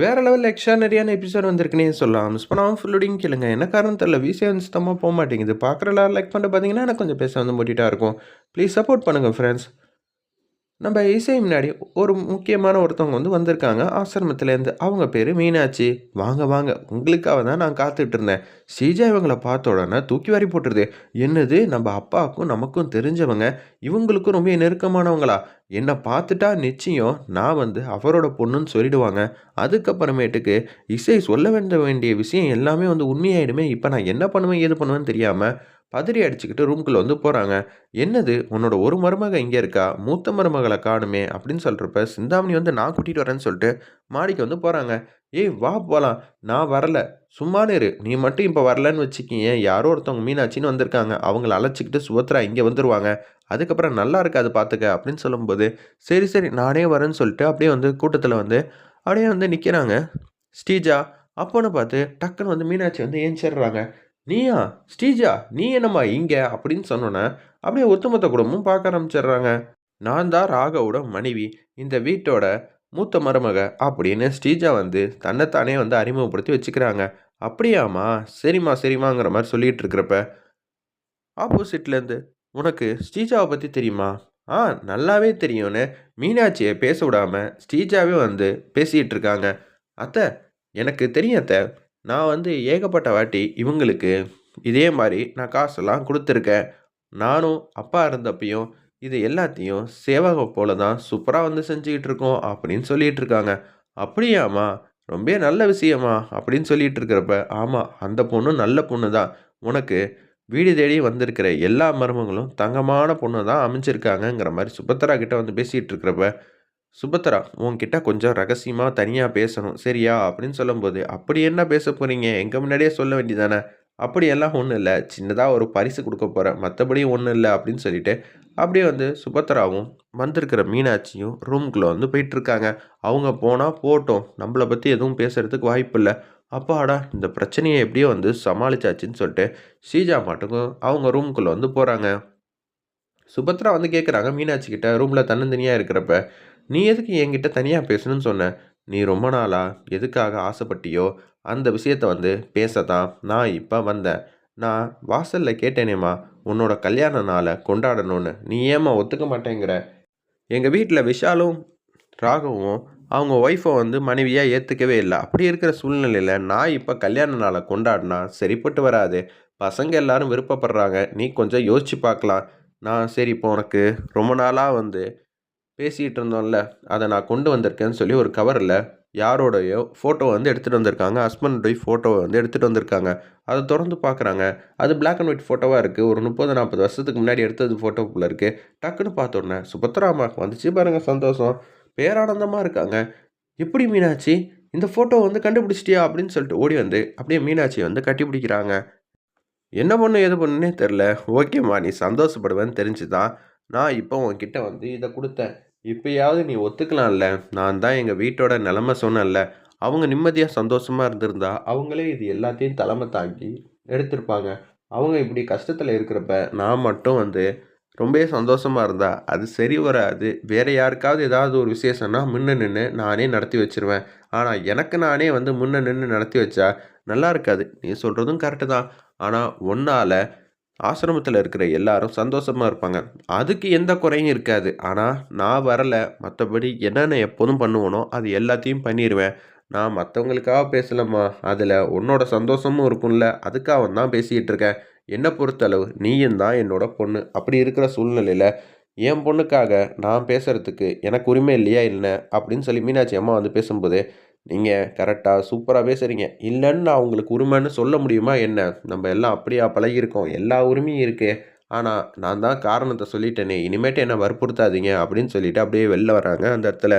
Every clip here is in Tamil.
வேற லெவல் எக்ஸ்ட்ரானரியான எபிசோட் வந்திருக்குன்னே சொல்லலாம். மிஸ் பண்ணாமல் ஃபுல்லோடையும் கேளுங்க. என்ன காரணம் தெரியல. விசே வந்து சுத்தமாக போக மாட்டேங்குது. பார்க்குற லைக் பண்ணிட்டு பார்த்தீங்கன்னா எனக்கு கொஞ்சம் பேச வந்து மூட்டிகிட்டா இருக்கும். ப்ளீஸ் சப்போர்ட் பண்ணுங்கள் ஃப்ரெண்ட்ஸ் நம்ம இசை முன்னாடி ஒரு முக்கியமான ஒருத்தவங்க வந்து வந்திருக்காங்க. ஆசிரமத்துலேருந்து அவங்க பேர் மீனாட்சி. வாங்க வாங்க. உங்களுக்காக தான் நான் காத்துட்டு இருந்தேன். ஸ்ரீஜா இவங்களை பார்த்த உடனே தூக்கி வாரி போட்டுருது. என்னது? நம்ம அப்பாவுக்கும் நமக்கும் தெரிஞ்சவங்க. இவங்களுக்கும் ரொம்ப நெருக்கமானவங்களா? என்னை பார்த்துட்டா நிச்சயம் நான் வந்து அவரோட பொண்ணுன்னு சொல்லிடுவாங்க. அதுக்கப்புறமேட்டுக்கு இசை சொல்ல வேண்ட வேண்டிய விஷயம் எல்லாமே வந்து உண்மையாயிடுமே. இப்போ நான் என்ன பண்ணுவேன் ஏது பண்ணுவேன்னு தெரியாமல் பதறி அடிச்சுக்கிட்டு ரூம்குள்ளே வந்து போகிறாங்க என்னது? உன்னோட ஒரு மருமக இங்கே இருக்கா? மூத்த மருமகளை காணுமே அப்படின்னு சொல்கிறப்ப சிந்தாமணி வந்து நான் கூட்டிகிட்டு வரேன்னு சொல்லிட்டு மாடிக்கு வந்து போகிறாங்க ஏய் வா போகலாம் நான் வரல. சும்மானு இரு. நீ மட்டும் இப்போ வரலன்னு வச்சுக்கிங்க யாரோ ஒருத்தவங்க மீனாட்சின்னு வந்திருக்காங்க. அவங்கள அழைச்சிக்கிட்டு சுபத்ரா இங்கே வந்துருவாங்க. அதுக்கப்புறம் நல்லா இருக்காது பார்த்துக்க அப்படின்னு சொல்லும்போது சரி சரி நானே வரேன்னு சொல்லிட்டு அப்படியே வந்து கூட்டத்தில் வந்து அப்படியே வந்து நிற்கிறாங்க ஸ்ரீஜா அப்போன்னு பார்த்து டக்குன்னு வந்து மீனாட்சி வந்து ஏஞ்சிடுறாங்க. நீயா ஸ்ரீஜா நீ என்னம்மா இங்கே? அப்படின்னு சொன்னோன்னே அப்படியே ஒத்துமொத்த குடும்பமும் பார்க்க ஆரம்பிச்சிடுறாங்க. நான் தான் ராகவோட மனைவி இந்த வீட்டோட மூத்த மருமக அப்படின்னு ஸ்ரீஜா வந்து தன்னைத்தானே வந்து அறிமுகப்படுத்தி வச்சுக்கிறாங்க. அப்படியாம்மா சரிம்மா சரிம்மாங்கிற மாதிரி சொல்லிட்டு இருக்கிறப்ப ஆப்போசிட்லேருந்து உனக்கு ஸ்ரீஜாவை பற்றி தெரியுமா? ஆ நல்லாவே தெரியும்னு மீனாட்சியை பேச விடாமல் ஸ்ரீஜாவே வந்து பேசிகிட்டு இருக்காங்க. அத்தை எனக்கு தெரியும் அத்தை. நான் வந்து ஏகப்பட்ட வாட்டி இவங்களுக்கு இதே மாதிரி நான் காசெல்லாம் கொடுத்துருக்கேன். நானும் அப்பா இருந்தப்பையும் இது எல்லாத்தையும் சேவகம் போல தான் சூப்பராக வந்து செஞ்சுக்கிட்டு இருக்கோம் அப்படின்னு சொல்லிட்டு இருக்காங்க அப்படியாம்மா? ரொம்ப நல்ல விஷயமா? அப்படின்னு சொல்லிட்டு இருக்கிறப்ப ஆமாம் அந்த பொண்ணு நல்ல பொண்ணு தான் உனக்கு வீடு தேடி வந்திருக்கிற எல்லா மருமகளும் தங்கமான பொண்ணு தான் அமைஞ்சிருக்காங்கங்கிற மாதிரி சுபத்ரா கிட்ட வந்து பேசிகிட்டு இருக்கிறப்ப சுபத்ரா உன்கிட்ட கொஞ்சம் ரகசியமாக தனியாக பேசணும் சரியா? அப்படின்னு சொல்லும்போது அப்படி என்ன பேச போகிறீங்க எங்கள் முன்னாடியே சொல்ல வேண்டியதானே? அப்படியெல்லாம் ஒன்றும் இல்லை. சின்னதாக ஒரு பரிசு கொடுக்க போகிறேன் மற்றபடி ஒன்றும் இல்லை. அப்படின்னு சொல்லிட்டு அப்படியே வந்து சுபத்ராவும் வந்திருக்கிற மீனாட்சியும் ரூம்குள்ளே வந்து போயிட்டுருக்காங்க. அவங்க போனால் போட்டோம். நம்மளை பற்றி எதுவும் பேசுகிறதுக்கு வாய்ப்பு இல்லை. அப்பாடா இந்த பிரச்சனையை எப்படியோ வந்து சமாளிச்சாச்சுன்னு சொல்லிட்டு ஸ்ரீஜா மாட்டுக்கும் அவங்க ரூம்குள்ளே வந்து போகிறாங்க சுபத்ரா வந்து கேட்குறாங்க மீனாட்சி கிட்ட ரூமில் தன்னந்தனியாக இருக்கிறப்ப நீ எதுக்கு என்கிட்ட தனியாக பேசணும்னு சொன்ன? நீ ரொம்ப நாளாக எதுக்காக ஆசைப்பட்டியோ அந்த விஷயத்த வந்து பேச தான் நான் இப்போ வந்தேன். நான் வாசலில் கேட்டேனேம்மா உன்னோட கல்யாண நாளை கொண்டாடணும்னு. நீ ஏம்மா ஒத்துக்க மாட்டேங்கிற? எங்கள் வீட்டில் விஷாலும் ராகவும் அவங்க ஒய்ஃபை வந்து மனைவியாக ஏற்றுக்கவே இல்லை. அப்படி இருக்கிற சூழ்நிலையில் நான் இப்போ கல்யாண நாளை கொண்டாடினா சரிப்பட்டு வராது. பசங்க எல்லாரும் விருப்பப்படுறாங்க. நீ கொஞ்சம் யோசிச்சு பார்க்கலாம். நான் சரி இப்போ உனக்கு ரொம்ப நாளாக வந்து பேசிகிட்டு இருந்தோம்ல அதை நான் கொண்டு வந்திருக்கேன்னு சொல்லி ஒரு கவரில் யாரோடையோ ஃபோட்டோ வந்து எடுத்துகிட்டு வந்திருக்காங்க. ஹஸ்பண்டோடைய ஃபோட்டோவை வந்து எடுத்துகிட்டு வந்திருக்காங்க. அதை திறந்து பார்க்குறாங்க. அது பிளாக் அண்ட் ஒயிட் ஃபோட்டோவாக இருக்குது ஒரு முப்பது நாற்பது வருஷத்துக்கு முன்னாடி எடுத்தது ஃபோட்டோக்குள்ளே இருக்குது டக்குன்னு பார்த்தோன்னே சுபத்ராமாவுக்கு வந்துச்சு பாருங்கள் சந்தோஷம். பேரானந்தமாக இருக்காங்க. எப்படி மீனாட்சி? இந்த ஃபோட்டோ வந்து கண்டுபிடிச்சிட்டியா? அப்படின்னு சொல்லிட்டு ஓடி வந்து அப்படியே மீனாட்சியை வந்து கட்டி பிடிக்கிறாங்க. என்ன பண்ணு? எது பண்ணுன்னே தெரில ஓகேம்மா நீ சந்தோஷப்படுவேன்னு தெரிஞ்சு தான் நான் இப்போ உன்கிட்ட வந்து இதை கொடுத்தேன். இப்போயாவது நீ ஒத்துக்கலாம்ல? நான் தான் எங்கள் வீட்டோட நிலமை சொன்னேன்ல. அவங்க நிம்மதியாக சந்தோஷமாக இருந்திருந்தா அவங்களே இது எல்லாத்தையும் தலைமை தாங்கி எடுத்திருப்பாங்க. அவங்க இப்படி கஷ்டத்தில் இருக்கிறப்ப நான் மட்டும் வந்து ரொம்ப சந்தோஷமாக இருந்தா அது சரி வராது. வேறு யாருக்காவது ஏதாவது ஒரு விசேஷம்னா முன்ன நின்று நானே நடத்தி வச்சிருவேன். ஆனால் எனக்கு நானே வந்து முன்ன நின்று நடத்தி வச்சா நல்லா இருக்காது. நீ சொல்கிறதும் கரெக்டு தான். ஆனால் ஒன்றால் ஆசிரமத்தில் இருக்கிற எல்லாரும் சந்தோஷமாக இருப்பாங்க. அதுக்கு எந்த குறையும் இருக்காது. ஆனால் நான் வரலை மற்றபடி என்னென்ன எப்போதும் பண்ணுவனோ அது எல்லாத்தையும் பண்ணிடுவேன் நான் மற்றவங்களுக்காக பேசலம்மா. அதில் உன்னோட சந்தோஷமும் இருக்கும்ல. அதுக்காக தான் பேசிக்கிட்டு இருக்கேன். என்னை பொறுத்தளவு நீயும் தான் என்னோட பொண்ணு. அப்படி இருக்கிற சூழ்நிலையில் என் பொண்ணுக்காக நான் பேசுகிறதுக்கு எனக்கு உரிமை இல்லையா இல்லை அப்படின்னு சொல்லி மீனாட்சி அம்மா வந்து பேசும்போது நீங்கள் கரெக்டாக சூப்பராக பேசுகிறீங்க இல்லைன்னு நான் உங்களுக்கு உரிமைன்னு சொல்ல முடியுமா என்ன? நம்ம எல்லாம் அப்படியா பழகியிருக்கோம். எல்லா உரிமையும் இருக்குது ஆனால் நான் தான் காரணத்தை சொல்லிட்டேனே. இனிமேட்டு என்னை வற்புறுத்தாதீங்க அப்படின்னு சொல்லிட்டு அப்படியே வெளில வராங்க அந்த இடத்துல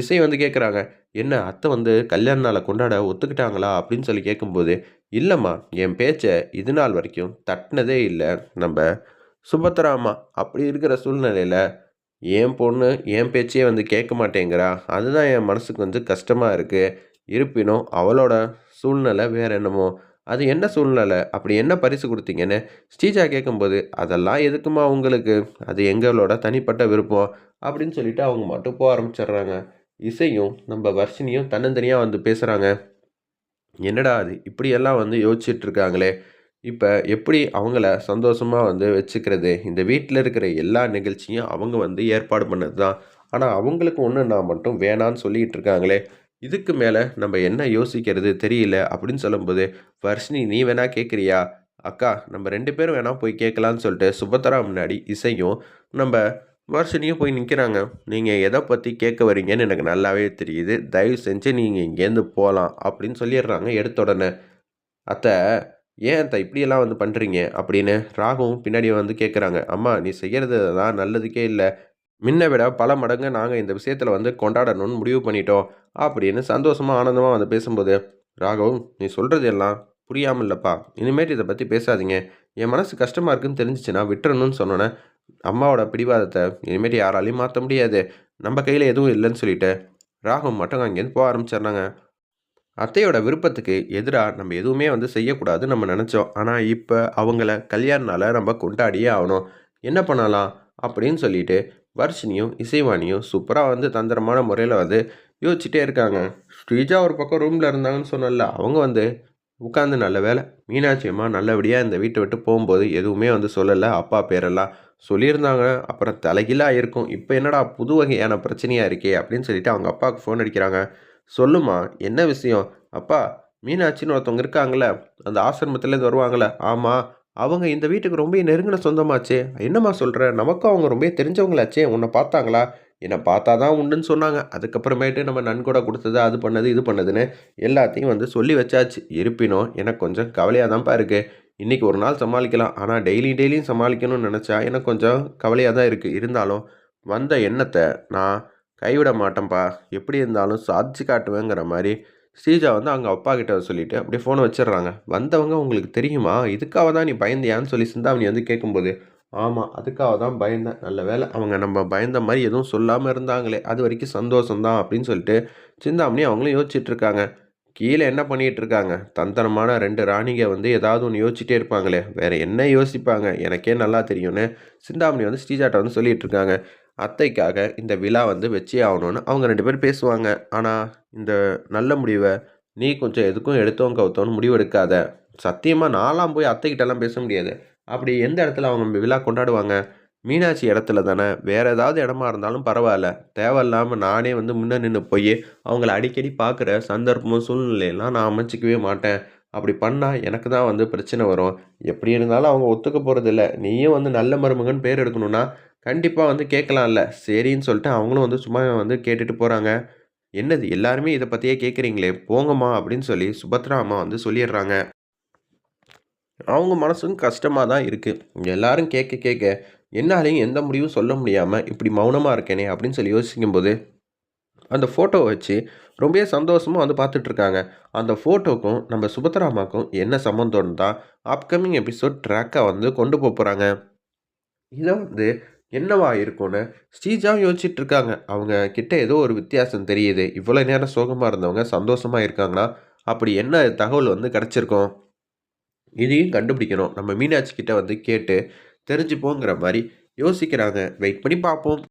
இசை வந்து கேட்குறாங்க என்ன அத்தை வந்து கல்யாண நாளை கொண்டாட ஒத்துக்கிட்டாங்களா? அப்படின்னு சொல்லி கேட்கும்போது இல்லைம்மா என் பேச்சை இது நாள் வரைக்கும் தட்டினதே இல்லை. நம்ம சுபத்ராம்மா. அப்படி இருக்கிற சூழ்நிலையில் என் பொண்ணு என் பேச்சையே வந்து கேட்க மாட்டேங்கிறா. அதுதான் என் மனசுக்கு வந்து கஷ்டமாக இருக்குது இருப்பினும் அவளோட சூழ்நிலை வேறு என்னமோ. அது என்ன சூழ்நிலை? அப்படி என்ன பரிசு கொடுத்தீங்கன்னு ஸ்ரீஜா கேட்கும்போது அதெல்லாம் எதுக்குமா உங்களுக்கு? அது எங்களோட தனிப்பட்ட விருப்பம் அப்படின்னு சொல்லிட்டு அவங்க மட்டும் போக ஆரம்பிச்சிடுறாங்க. இசையும் நம்ம வர்ஷினியும் தன்னந்தனியாக வந்து பேசுகிறாங்க என்னடா அது? இப்படியெல்லாம் வந்து யோசிச்சுட்டு இருக்காங்களே. இப்போ எப்படி அவங்கள சந்தோஷமாக வந்து வச்சுக்கிறது? இந்த வீட்டில் இருக்கிற எல்லா நிகழ்ச்சியும் அவங்க வந்து ஏற்பாடு பண்ணது தான் ஆனால் அவங்களுக்கு ஒன்று நான் மட்டும் வேணான்னு சொல்லிகிட்டு இருக்காங்களே. இதுக்கு மேலே நம்ம என்ன யோசிக்கிறது தெரியல அப்படின்னு சொல்லும்போது வர்ஷினி நீ வேணா கேட்குறியா அக்கா நம்ம ரெண்டு பேரும் வேணால் போய் கேட்கலான்னு சொல்லிட்டு சுபத்ரா முன்னாடி இசையும் நம்ம வர்ஷினியும் போய் நிற்கிறாங்க நீங்கள் எதை பற்றி கேட்க வரீங்கன்னு எனக்கு நல்லாவே தெரியுது. தயவு செஞ்சு நீங்கள் இங்கேருந்து போகலாம் அப்படின்னு சொல்லிடுறாங்க எடுத்த உடனே. அத்தை ஏன் அத்தை இப்படியெல்லாம் வந்து பண்ணுறீங்க அப்படின்னு ராகுவும் பின்னாடி வந்து கேட்குறாங்க அம்மா நீ செய்கிறது தான் நல்லதுக்கே இல்லை. முன்ன விட பல மடங்கு நாங்கள் இந்த விஷயத்தில் வந்து கொண்டாடணும்னு முடிவு பண்ணிட்டோம் அப்படின்னு சந்தோஷமாக ஆனந்தமாக வந்து பேசும்போது ராகவும் நீ சொல்கிறது எல்லாம் புரியாமல் இல்லைப்பா இனிமேட்டு இதை பற்றி பேசாதீங்க. என் மனசு கஷ்டமாக இருக்குன்னு தெரிஞ்சிச்சுன்னா விட்டுறணும்னு சொன்னோன்னே அம்மாவோட பிடிவாதத்தை இனிமேட்டு யாராலையும் மாற்ற முடியாது. நம்ம கையில் எதுவும் இல்லைன்னு சொல்லிட்டு ராகவும் மட்டும் அங்கேருந்து போக ஆரம்பிச்சிடுறாங்க. அத்தையோட விருப்பத்துக்கு எதிராக நம்ம எதுவுமே வந்து செய்யக்கூடாது நம்ம நினச்சோம். ஆனால் இப்போ அவங்கள கல்யாணனால் நம்ம கொண்டாடியே ஆகணும். என்ன பண்ணலாம்? அப்படின்னு சொல்லிட்டு வர்ஷினியும் இசைவாணியும் சூப்பராக வந்து தந்திரமான முறையில் வந்து யோசிச்சுட்டே இருக்காங்க. ஸ்ரீஜா ஒரு பக்கம் ரூமில் இருந்தாங்கன்னு சொன்னல அவங்க வந்து உட்காந்து நல்ல வேலை மீனாட்சி அம்மா நல்லபடியாக இந்த வீட்டை விட்டு போகும்போது எதுவுமே வந்து சொல்லலை. அப்பா பேரெல்லாம் சொல்லியிருந்தாங்க. அப்புறம் தலைகீழாக இருக்கும். இப்போ என்னடா புது வகையான பிரச்சனையாக இருக்கே அப்படின்னு சொல்லிட்டு அவங்க அப்பாவுக்கு ஃபோன் அடிக்கிறாங்க. சொல்லுமா என்ன விஷயம்? அப்பா மீனாட்சின்னு ஒருத்தவங்க இருக்காங்களே அந்த ஆசிரமத்துலேருந்து வருவாங்களே ஆமாம் அவங்க இந்த வீட்டுக்கு ரொம்ப நெருங்கின சொந்தமாச்சே. என்னம்மா சொல்கிற நமக்கும் அவங்க ரொம்ப தெரிஞ்சவங்களாச்சே உன்னை பார்த்தாங்களா? என்னை பார்த்தா தான் உண்டுன்னு சொன்னாங்க. அதுக்கப்புறமேட்டு நம்ம நன்கொடை கொடுத்தது அது பண்ணது இது பண்ணதுன்னு எல்லாத்தையும் வந்து சொல்லி வச்சாச்சு. இருப்பினும் எனக்கு கொஞ்சம் கவலையாக தான்ப்பா இருக்குது இன்றைக்கி ஒரு நாள் சமாளிக்கலாம். ஆனால் டெய்லி டெய்லியும் சமாளிக்கணும்னு நினச்சா எனக்கு கொஞ்சம் கவலையாக தான் இருக்குது இருந்தாலும் வந்த எண்ணத்தை நான் கைவிட மாட்டேன்ப்பா எப்படி இருந்தாலும் சாதிச்சு காட்டுவேங்கிற மாதிரி ஸ்ரீஜா வந்து அவங்க அப்பா கிட்ட சொல்லிட்டு அப்படியே ஃபோனை வச்சிடுறாங்க. வந்தவங்க உங்களுக்கு தெரியுமா? இதுக்காக தான் நீ பயந்தியான்னு சொல்லி சிந்தாமணி வந்து கேட்கும்போது ஆமாம் அதுக்காக தான் பயந்தேன். நல்ல வேலை அவங்க நம்ம பயந்த மாதிரி எதுவும் சொல்லாமல் இருந்தாங்களே அது வரைக்கும் சந்தோஷம்தான் அப்படின்னு சொல்லிட்டு சிந்தாமணி அவங்களும் யோசிச்சுட்டு இருக்காங்க. கீழே என்ன பண்ணிகிட்டு இருக்காங்க? தந்தனமான ரெண்டு ராணிங்க வந்து ஏதாவது ஒன்று யோசிச்சுட்டே இருப்பாங்களே வேறு என்ன யோசிப்பாங்க? எனக்கே நல்லா தெரியும்னு சிந்தாமணி வந்து ஸ்ரீஜாட்டை வந்து சொல்லிகிட்டு இருக்காங்க. அத்தைக்காக இந்த விழா வந்து வச்சே ஆகணும்னு அவங்க ரெண்டு பேரும் பேசுவாங்க. ஆனால் இந்த நல்ல முடிவை நீ கொஞ்சம் எதுக்கும் எடுத்தோம் கவுத்தோன்னு முடிவு எடுக்காத சத்தியமாக நாலாம் போய் அத்தைக்கிட்டலாம் பேச முடியாது. அப்படி எந்த இடத்துல அவங்க விழா கொண்டாடுவாங்க? மீனாட்சி இடத்துல தானே. வேறு ஏதாவது இடமா இருந்தாலும் பரவாயில்ல. தேவையில்லாமல் நானே வந்து முன்னே நின்று போய் அவங்கள அடிக்கடி பார்க்குற சந்தர்ப்பமும் சூழ்நிலையெல்லாம் நான் அமைச்சிக்கவே மாட்டேன். அப்படி பண்ணால் எனக்கு தான் வந்து பிரச்சனை வரும். எப்படி இருந்தாலும் அவங்க ஒத்துக்க போகிறதில்ல நீயும் வந்து நல்ல மருமகன் பேர் எடுக்கணும்னா கண்டிப்பாக வந்து கேட்கலாம்ல. சரின்னு சொல்லிட்டு அவங்களும் வந்து சும்மா வந்து கேட்டுட்டு போகிறாங்க என்னது எல்லாருமே இதை பற்றியே கேட்குறீங்களே போங்கம்மா அப்படின்னு சொல்லி சுபத்ரா அம்மா வந்து சொல்லிடுறாங்க. அவங்க மனசும் கஷ்டமாக தான் இருக்குது எல்லாரும் கேட்க கேட்க என்னாலையும் எந்த முடிவும் சொல்ல முடியாமல் இப்படி மௌனமாக இருக்கேனே அப்படின்னு சொல்லி யோசிக்கும்போது அந்த ஃபோட்டோவை வச்சு ரொம்ப சந்தோஷமாக வந்து பார்த்துட்ருக்காங்க அந்த ஃபோட்டோக்கும் நம்ம சுபத்ராமாக்கும் என்ன சம்மந்தம்னு தான் அப்கமிங் எபிசோட் ட்ராக்காக வந்து கொண்டு போகிறாங்க இதை வந்து என்னவா இருக்கும்னு ஸ்ரீஜாவும் யோசிச்சுட்டு இருக்காங்க அவங்க கிட்ட ஏதோ ஒரு வித்தியாசம் தெரியுது. இவ்வளோ நேரம் சோகமாக இருந்தவங்க சந்தோஷமாக இருக்காங்களா? அப்படி என்ன தகவல் வந்து கிடச்சிருக்கோம்? இதையும் கண்டுபிடிக்கணும். நம்ம மீனாட்சி கிட்ட வந்து கேட்டு தெரிஞ்சுப்போங்கிற மாதிரி யோசிக்கிறாங்க. வெயிட் பண்ணி பார்ப்போம்.